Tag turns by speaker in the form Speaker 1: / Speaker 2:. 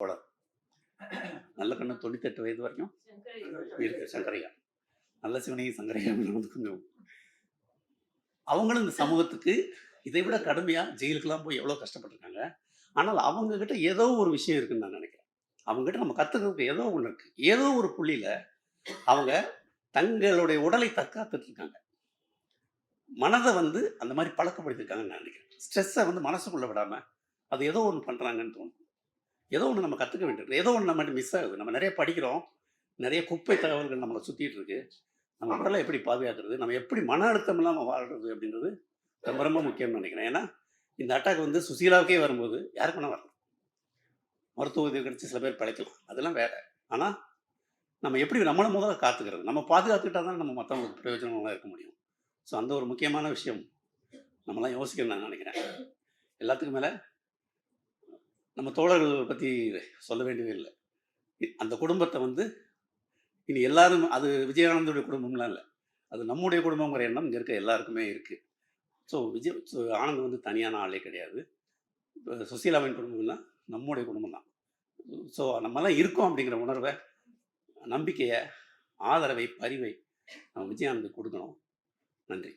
Speaker 1: தோழர் நல்ல கண்ணு தொண்ணூத்தெட்டு வயது வரைக்கும் இருக்கு சங்கரையா நல்ல சிவனையும் சங்கரையா வந்து கொஞ்சம். அவங்களும் இந்த சமூகத்துக்கு இதை விட கடுமையாக ஜெயிலுக்கெல்லாம் போய் எவ்வளோ கஷ்டப்பட்டிருக்காங்க. ஆனால் அவங்க கிட்ட ஏதோ ஒரு விஷயம் இருக்குன்னு நான் நினைக்கிறேன். அவங்க கிட்ட நம்ம கற்றுக்கிறதுக்கு ஏதோ ஒன்று இருக்கு. ஏதோ ஒரு புள்ளியில் அவங்க தங்களுடைய உடலை தற்காத்துட்டு இருக்காங்க மனதை வந்து அந்த மாதிரி பழக்கப்படுத்திருக்காங்கன்னு நான் நினைக்கிறேன். ஸ்ட்ரெஸ்ஸை வந்து மனசுக்குள்ளே விடாமல் அது ஏதோ ஒன்று பண்ணுறாங்கன்னு தோணும். ஏதோ ஒன்று நம்ம கற்றுக்க வேண்டியது ஏதோ ஒன்று நம்ம மிஸ் ஆகுது. நம்ம நிறைய படிக்கிறோம். நிறைய குப்பை தகவல்கள் நம்மளை சுற்றிட்டு இருக்கு. நம்ம உடலை எப்படி பாதுகாக்கிறது? நம்ம எப்படி மன அழுத்தம் இல்லாமல் வாழ்றது அப்படின்றது ரொம்ப ரொம்ப முக்கியம்னு நினைக்கிறேன். ஏன்னா இந்த அட்டாக் வந்து சுசீலாவுக்கே வரும்போது யாருக்கு வரலாம். மருத்துவ உதவி கிடைச்சி சில பேர் பிழைக்கலாம். அதெல்லாம் வேற. ஆனால் நம்ம எப்படி நம்மளை முதல்ல காத்துக்கிறது? நம்ம பாதுகாத்துக்கிட்டா தான் நம்ம மற்றவங்களுக்கு பிரயோஜனமாக இருக்க முடியும். ஸோ அந்த ஒரு முக்கியமான விஷயம். நம்மலாம் யோசிக்கணும்னு நான் நினைக்கிறேன். எல்லாத்துக்கும் மேலே நம்ம தோழர்கள் பற்றி சொல்ல வேண்டியதே இல்லை. அந்த குடும்பத்தை வந்து இனி எல்லாரும் அது விஜயானந்தோடைய குடும்பம்லாம் இல்லை. அது நம்முடைய குடும்பங்கிற எண்ணம் இங்கே இருக்க எல்லாருக்குமே இருக்குது ஸோ விஜய் ஸோ ஆனந்த் வந்து தனியான ஆளே கிடையாது. இப்போ சுசீலாவின் குடும்பம்னா நம்முடைய குடும்பம் தான் ஸோ நம்மலாம் இருக்கோம் அப்படிங்கிற உணர்வை நம்பிக்கையை ஆதரவை பரிவை நம்ம விஜயானந்துக்கு கொடுக்கணும். நன்றி.